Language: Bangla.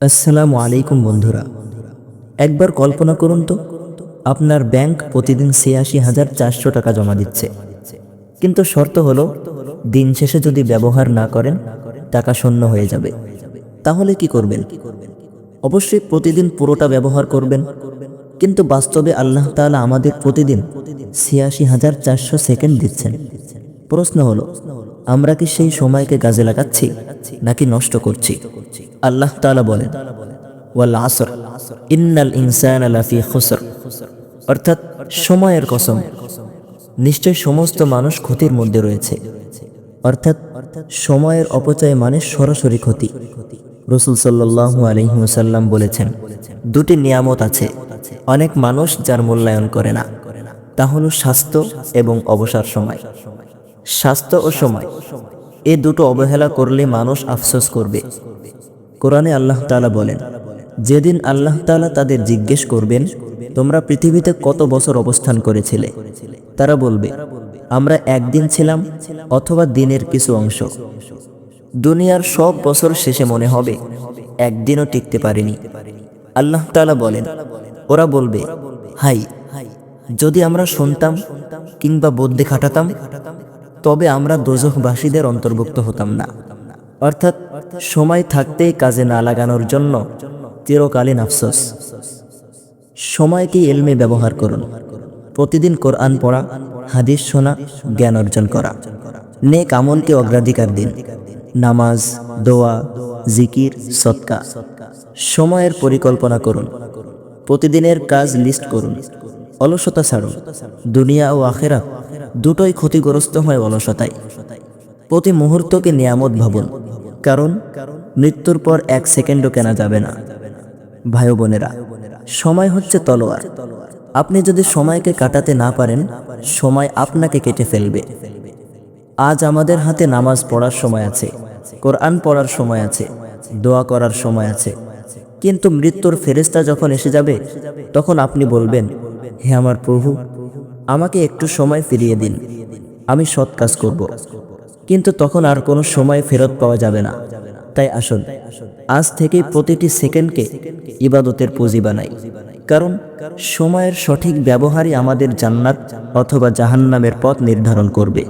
আসসালামু আলাইকুম, বন্ধুরা। একবার কল্পনা করুন তো, আপনার ব্যাংক প্রতিদিন ছিয়াশি হাজার চারশো টাকা জমা দিচ্ছে। কিন্তু শর্ত হলো, দিন শেষে যদি ব্যবহার না করেন, টাকা শূন্য হয়ে যাবে। তাহলে কি করবেন? অবশ্যই প্রতিদিন পুরোটা ব্যবহার করবেন। কিন্তু বাস্তবে আল্লাহ তাআলা আমাদের প্রতিদিন ছিয়াশি হাজার চারশো সেকেন্ড দিচ্ছেন। প্রশ্ন হলো, আমরা কি সেই সময়কে কাজে লাগাচ্ছি, নাকি নষ্ট করছি? আল্লাহ তাআলা বলেন, ওয়াল আসর, ইন্নাল ইনসান লাফি খুসর। অর্থাৎ সময়ের কসম। নিশ্চয় সমস্ত মানুষ ক্ষতির মধ্যে রয়েছে। অর্থাৎ সময়ের অপচয় মানে সরাসরি ক্ষতি। রসুল সাল্লাল্লাহু আলাইহি ওয়াসাল্লাম বলেছেন, দুটি নিয়ামত আছে। অনেক মানুষ যার মূল্যায়ন করে না। তা হল স্বাস্থ্য এবং অবসর সময়। স্বাস্থ্য ও সময়, এ দুটো অবহেলা করলে মানুষ আফসোস করবে। কোরআনে আল্লাহ তাআলা বলেন, যেদিন আল্লাহ তাআলা তাদের জিজ্ঞেস করবেন, তোমরা পৃথিবীতে কত বছর অবস্থান করেছিলে? তারা বলবে, আমরা একদিন ছিলাম অথবা দিনের কিছু অংশ। দুনিয়ার সব বছর শেষে মনে হবে একদিনও টিকতে পারিনি। আল্লাহ তাআলা বলেন, ওরা বলবে, হাই, যদি আমরা শুনতাম কিংবা বুদ্ধি খাটাতাম, তবে আমরা দোজখবাসীদের অন্তর্ভুক্ত হতাম না। অর্থাৎ সময় থাকতেই কাজে না লাগানোর জন্য চিরকালীন আফসোস। সময়কে এলমে ব্যবহার করুন। প্রতিদিন কোরআন পড়া, হাদিস শোনা, জ্ঞান অর্জন করা। নেক আমলকে অগ্রাধিকার দিন। নামাজ, দোয়া, জিকির সৎকা সময়ের পরিকল্পনা করুন। প্রতিদিনের কাজ লিস্ট করুন। অলসতা ছাড়ুন। দুনিয়া ও আখেরা দুটোই ক্ষতিগ্রস্ত হয় অলসতায়। প্রতি মুহূর্তকে নিয়ামত ভাবুন। কারণ মৃত্যুর পর এক সেকেন্ডও কেনা যাবে না। ভাই বোনেরা, সময় হচ্ছে তলোয়ার। আপনি যদি সময়কে কাটাতে না পারেন, সময় আপনাকে কেটে ফেলবে। আজ আমাদের হাতে নামাজ পড়ার সময় আছে, কোরআন পড়ার সময় আছে, দোয়া করার সময় আছে। কিন্তু মৃত্যুর ফেরেস্তা যখন এসে যাবে, তখন আপনি বলবেন, হে আমার প্রভু, আমাকে একটু সময় ফিরিয়ে দিন। আমি সৎ কাজ করব। কিন্তু তখন আর কোনো সময় ফেরত পাওয়া যাবে না। তাই আসুন, আজ থেকে প্রতিটি সেকেন্ডকে ইবাদতের পুঁজি বানাই। কারণ সময়ের সঠিক ব্যবহারই আমাদের জান্নাত অথবা জাহান্নামের পথ নির্ধারণ করবে।